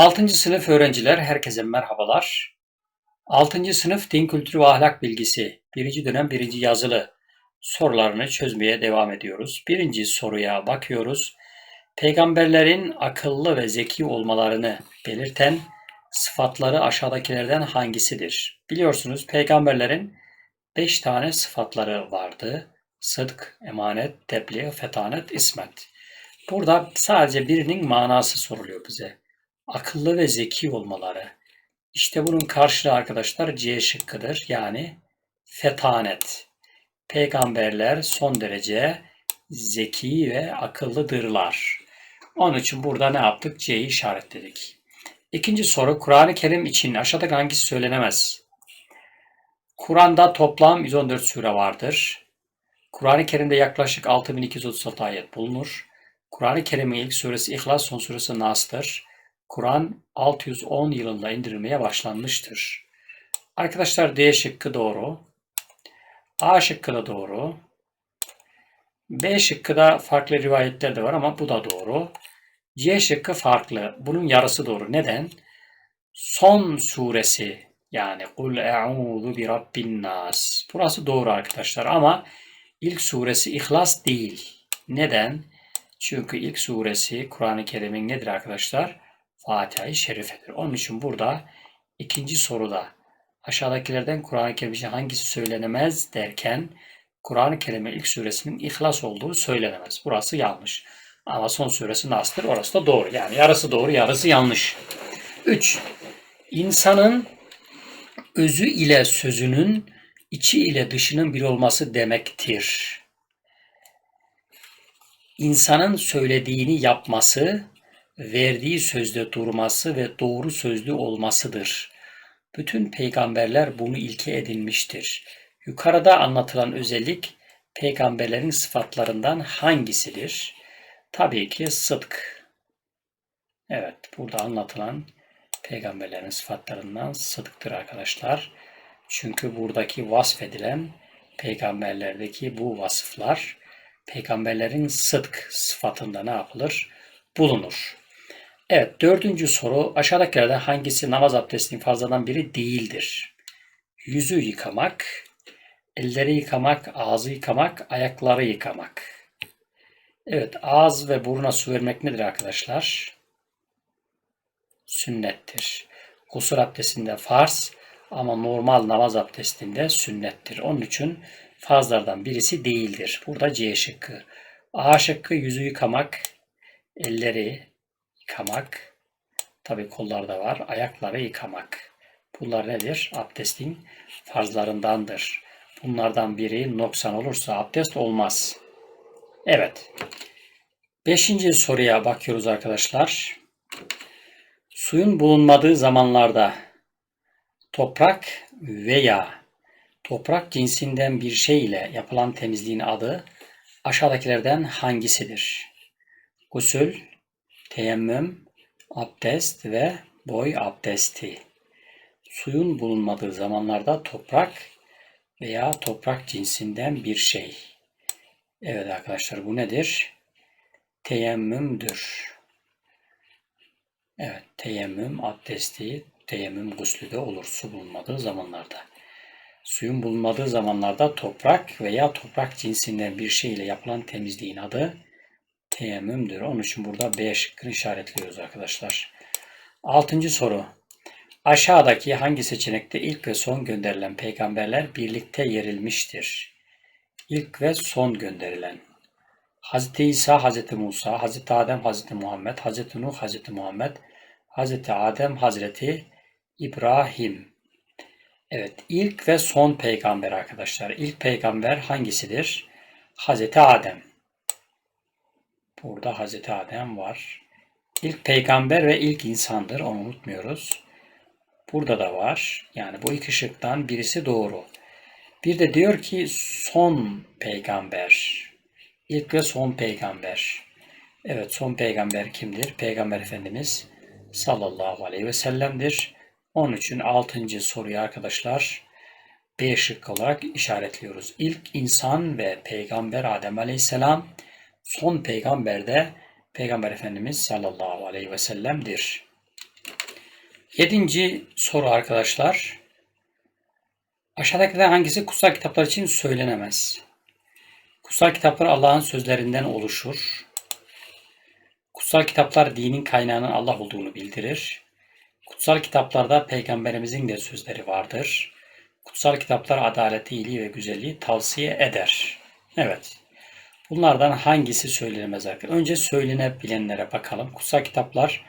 6. sınıf öğrenciler herkese merhabalar. 6. sınıf din kültürü ve ahlak bilgisi 1. dönem 1. yazılı sorularını çözmeye devam ediyoruz. Birinci soruya bakıyoruz. Peygamberlerin akıllı ve zeki olmalarını belirten sıfatları aşağıdakilerden hangisidir? Biliyorsunuz peygamberlerin 5 tane sıfatları vardı. Sıdk, emanet, tebliğ, fetanet, ismet. Burada sadece birinin manası soruluyor bize akıllı ve zeki olmaları. İşte bunun karşılığı arkadaşlar C şıkkıdır. Yani fetanet. Peygamberler son derece zeki ve akıllıdırlar. Onun için burada ne yaptık? C'yi işaretledik. İkinci soru Kur'an-ı Kerim için aşağıdaki hangisi söylenemez? Kur'an'da toplam 114 sure vardır. Kur'an-ı Kerim'de yaklaşık 6236 ayet bulunur. Kur'an-ı Kerim'in ilk suresi İhlas, son suresi Nas'tır. Kur'an 610 yılında indirilmeye başlanmıştır. Arkadaşlar D şıkkı doğru. A şıkkı da doğru. B şıkkı da farklı rivayetler de var ama bu da doğru. C şıkkı farklı. Bunun yarısı doğru. Neden? Son suresi yani Kul e'udhu bi rabbin nas. Burası doğru arkadaşlar ama ilk suresi İhlas değil. Neden? Çünkü ilk suresi Kur'an-ı Kerim'in nedir arkadaşlar? Fatiha-i Şerife'dir. Onun için burada ikinci soruda aşağıdakilerden Kur'an-ı Kerim hangisi söylenemez derken Kur'an-ı Kerim'in ilk suresinin İhlas olduğu söylenemez. Burası yanlış. Ama son suresi Nas'tır. Orası da doğru. Yani yarısı doğru, yarısı yanlış. 3. İnsanın özü ile sözünün içi ile dışının bir olması demektir. İnsanın söylediğini yapması verdiği sözde durması ve doğru sözlü olmasıdır. Bütün peygamberler bunu ilke edinmiştir. Yukarıda anlatılan özellik peygamberlerin sıfatlarından hangisidir? Tabii ki sıdk. Evet, burada anlatılan peygamberlerin sıfatlarından sıdktır arkadaşlar. Çünkü buradaki vasfedilen peygamberlerdeki bu vasıflar peygamberlerin sıdk sıfatında ne yapılır? Bulunur. Evet, dördüncü soru. Aşağıdakilerden hangisi namaz abdestinin fazladan biri değildir? Yüzü yıkamak, elleri yıkamak, ağzı yıkamak, ayakları yıkamak. Evet, ağız ve buruna su vermek nedir arkadaşlar? Sünnettir. Kusur abdestinde farz ama normal namaz abdestinde sünnettir. Onun için farzlardan birisi değildir. Burada C şıkkı. A şıkkı yüzü yıkamak, elleri, yıkamak. Tabi kollarda var. Ayakları yıkamak. Bunlar nedir? Abdestin farzlarındandır. Bunlardan biri noksan olursa abdest olmaz. Evet. Beşinci soruya bakıyoruz arkadaşlar. Suyun bulunmadığı zamanlarda toprak veya toprak cinsinden bir şey ile yapılan temizliğin adı aşağıdakilerden hangisidir? Gusül, teyemmüm, abdest ve boy abdesti. Suyun bulunmadığı zamanlarda toprak veya toprak cinsinden bir şey. Evet arkadaşlar bu nedir? Teyemmümdür. Evet teyemmüm abdesti, teyemmüm guslü de olur su bulunmadığı zamanlarda. Suyun bulunmadığı zamanlarda toprak veya toprak cinsinden bir şey ile yapılan temizliğin adı teyemmümdür. Onun için burada B şıkkını işaretliyoruz arkadaşlar. Altıncı soru. Aşağıdaki hangi seçenekte ilk ve son gönderilen peygamberler birlikte yerilmiştir? İlk ve son gönderilen. Hz. İsa, Hz. Musa, Hz. Adem, Hz. Muhammed, Hz. Nuh, Hz. Muhammed, Hz. Adem, Hazreti İbrahim. Evet, ilk ve son peygamber arkadaşlar. İlk peygamber hangisidir? Hz. Adem. Burada Hazreti Adem var. İlk peygamber ve ilk insandır. Onu unutmuyoruz. Burada da var. Yani bu iki şıktan birisi doğru. Bir de diyor ki son peygamber. İlk ve son peygamber. Evet son peygamber kimdir? Peygamber Efendimiz sallallahu aleyhi ve sellem'dir. Onun için altıncı soruyu arkadaşlar B şık olarak işaretliyoruz. İlk insan ve peygamber Adem aleyhisselam son peygamber de Peygamber Efendimiz sallallahu aleyhi ve sellem'dir. Yedinci soru arkadaşlar. Aşağıdakilerden hangisi kutsal kitaplar için söylenemez? Kutsal kitaplar Allah'ın sözlerinden oluşur. Kutsal kitaplar dinin kaynağının Allah olduğunu bildirir. Kutsal kitaplarda peygamberimizin de sözleri vardır. Kutsal kitaplar adaleti, iyiliği ve güzelliği tavsiye eder. Evet. Bunlardan hangisi söylenemez arkadaşlar? Önce söylenebilenlere bakalım. Kutsal kitaplar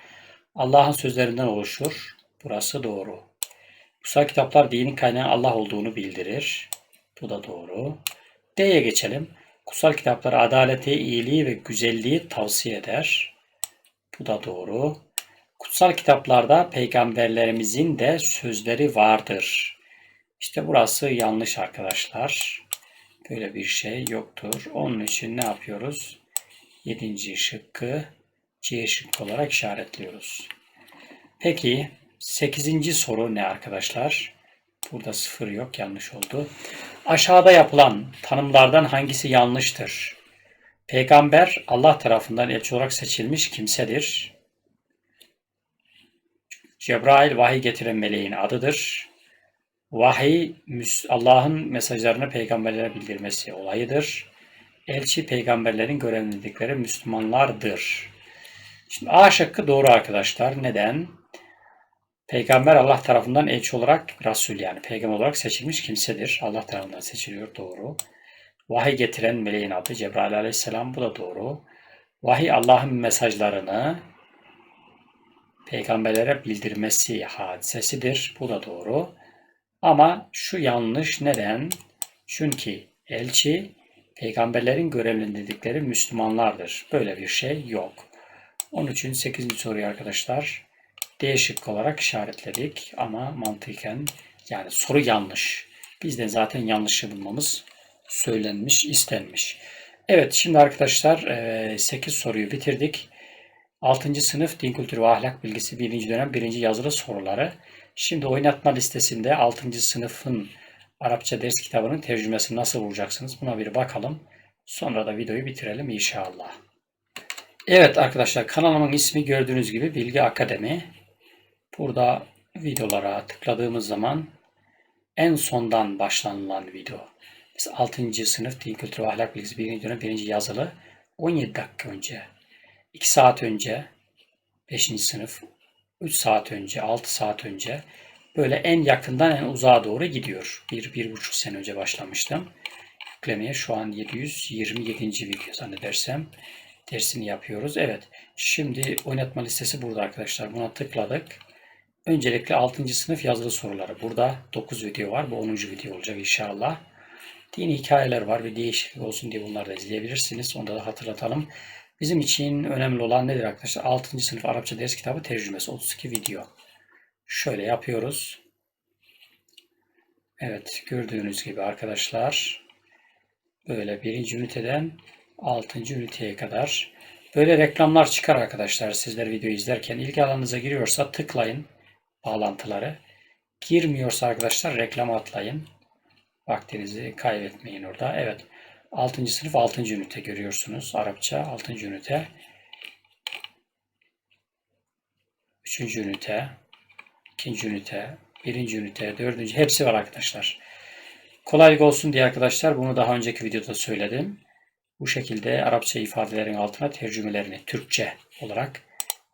Allah'ın sözlerinden oluşur. Burası doğru. Kutsal kitaplar dinin kaynağı Allah olduğunu bildirir. Bu da doğru. D'ye geçelim. Kutsal kitaplar adaleti, iyiliği ve güzelliği tavsiye eder. Bu da doğru. Kutsal kitaplarda peygamberlerimizin de sözleri vardır. İşte burası yanlış arkadaşlar. Böyle bir şey yoktur. Onun için ne yapıyoruz? Yedinci şıkkı C şıkkı olarak işaretliyoruz. Peki sekizinci soru ne arkadaşlar? Burada sıfır yok yanlış oldu. Aşağıda yapılan tanımlardan hangisi yanlıştır? Peygamber Allah tarafından elçi olarak seçilmiş kimsedir. Cebrail vahiy getiren meleğin adıdır. Vahiy Allah'ın mesajlarını peygamberlere bildirmesi olayıdır. Elçi peygamberlerin görevlilikleri Müslümanlardır. Şimdi A şıkkı doğru arkadaşlar. Neden? Peygamber Allah tarafından elçi olarak Resul yani peygamber olarak seçilmiş kimsedir. Allah tarafından seçiliyor doğru. Vahiy getiren meleğin adı Cebrail aleyhisselam bu da doğru. Vahiy Allah'ın mesajlarını peygamberlere bildirmesi hadisesidir. Bu da doğru. Ama şu yanlış neden? Çünkü elçi peygamberlerin görevlendirdikleri Müslümanlardır. Böyle bir şey yok. Onun için 8. soruyu arkadaşlar D şıkkı olarak işaretledik. Ama mantıken yani soru yanlış. Bizden zaten yanlışı bulmamız söylenmiş, istenmiş. Evet şimdi arkadaşlar 8 soruyu bitirdik. 6. sınıf din kültürü ve ahlak bilgisi 1. dönem 1. yazılı soruları. Şimdi oynatma listesinde 6. sınıfın Arapça ders kitabının tercümesini nasıl bulacaksınız? Buna bir bakalım. Sonra da videoyu bitirelim inşallah. Evet arkadaşlar kanalımın ismi gördüğünüz gibi Bilgi Akademi. Burada videolara tıkladığımız zaman en sondan başlanılan video. Biz 6. sınıf din kültürü ve ahlak bilgisi 1. dönem 1. yazılı 17 dakika önce, 2 saat önce 5. sınıf 3 saat önce, 6 saat önce böyle en yakından en uzağa doğru gidiyor. Bir, bir buçuk sene önce başlamıştım. Yüklemeye şu an 727. video zannedersem dersini yapıyoruz. Evet. Şimdi oynatma listesi burada arkadaşlar. Buna tıkladık. Öncelikle 6. sınıf yazılı soruları. Burada 9 video var. Bu 10. video olacak inşallah. Dini hikayeler var. Bir değişiklik olsun diye bunları da izleyebilirsiniz. Onu da hatırlatalım. Bizim için önemli olan nedir arkadaşlar? 6. sınıf Arapça ders kitabı tercümesi 32 video. Şöyle yapıyoruz. Evet gördüğünüz gibi arkadaşlar böyle birinci üniteden 6. üniteye kadar böyle reklamlar çıkar arkadaşlar. Sizler video izlerken ilgi alanınıza giriyorsa tıklayın bağlantıları. Girmiyorsa arkadaşlar reklam atlayın. Vaktinizi kaybetmeyin orada. Evet. 6. sınıf 6. ünite görüyorsunuz. Arapça 6. ünite. 3. ünite. 2. ünite. 1. ünite. 4. hepsi var arkadaşlar. Kolaylık olsun diye arkadaşlar bunu daha önceki videoda söyledim. Bu şekilde Arapça ifadelerin altına tercümelerini Türkçe olarak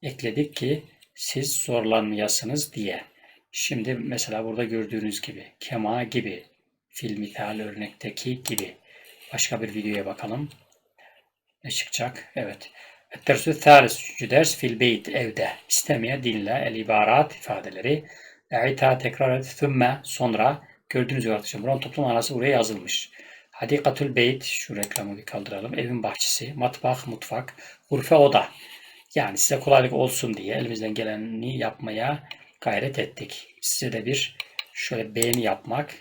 ekledik ki siz zorlanmayasınız diye. Şimdi mesela burada gördüğünüz gibi kema gibi fil misal örnekteki gibi. Başka bir videoya bakalım. Ne çıkacak? Evet. Dersü thalis. Üçüncü ders fil beyt evde. İstemeye dinle el ibarat ifadeleri. E'ita tekrar et. Thümme sonra gördüğünüz gibi arkadaşlar buranın toplum manası buraya yazılmış. Hadikatül beyt şu reklamı bir kaldıralım. Evin bahçesi, matbah, mutfak, hurfe oda. Yani size kolaylık olsun diye elimizden geleni yapmaya gayret ettik. Size de bir şöyle beğeni yapmak,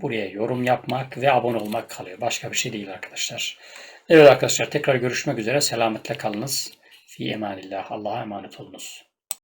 buraya yorum yapmak ve abone olmak kalıyor. Başka bir şey değil arkadaşlar. Evet arkadaşlar tekrar görüşmek üzere. Selametle kalınız. Fi emanillah. Allah'a emanet olunuz.